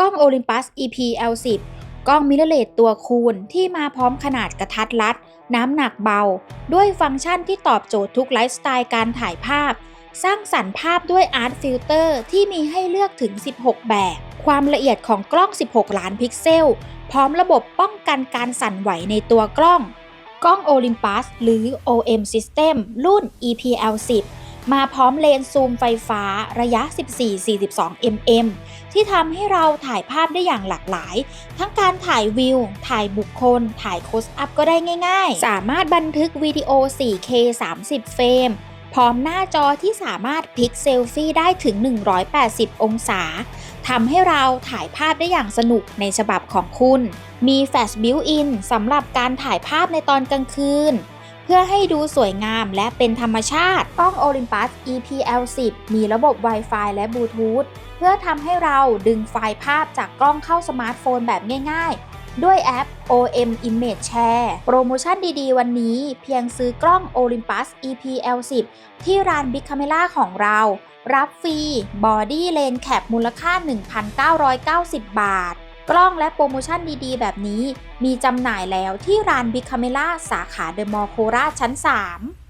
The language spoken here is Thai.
กล้อง Olympus EP L10 กล้องมิเรเลตตัวคูณที่มาพร้อมขนาดกระทัดรัด น้ำหนักเบา ด้วยฟังก์ชันที่ตอบโจทย์ทุกไลฟ์สไตล์การถ่ายภาพ สร้างสรรค์ภาพด้วย Art Filter ที่มีให้เลือกถึง 16 แบบ ความละเอียดของกล้อง 16 ล้านพิกเซล พร้อมระบบป้องกันการสั่นไหวในตัวกล้อง กล้อง Olympus หรือ OM System รุ่น EPL10 มาพร้อมเลนส์ซูมไฟฟ้าระยะ 14-42 mm ที่ทำให้เราถ่ายภาพได้อย่างหลากหลาย ทั้งการถ่ายวิว ถ่ายบุคคล ถ่ายโคสอัพก็ได้ง่าย ๆ สามารถบันทึกวิดีโอ 4K 30 เฟรม พร้อมหน้าจอที่สามารถพลิกเซลฟี่ได้ถึง 180 องศาทำให้เราถ่ายภาพได้อย่างสนุกในฉบับของคุณ มีแฟลชบิวอินสำหรับการถ่ายภาพในตอนกลางคืน พื่อให้ดูสวยงามและเป็นธรรมชาติ กล้อง Olympus EPL10 มีระบบ Wi-Fi และบลูทูธเพื่อทำให้เราดึงไฟล์ภาพจากกล้องเข้าสมาร์ทโฟนแบบง่ายๆ ด้วยแอป OM Image Share โปรโมชั่นดีๆ วันนี้เพียงซื้อกล้อง Olympus EPL10 ที่ร้าน Big Camera ของเรารับฟรี Body Lane Cap มูลค่า 1,990 บาท กล้องและโปรโมชั่นดีๆ แบบนี้ มีจำหน่ายแล้วที่ร้านบิคาเมล่าสาขาเดอะมอลล์โคราชชั้น 3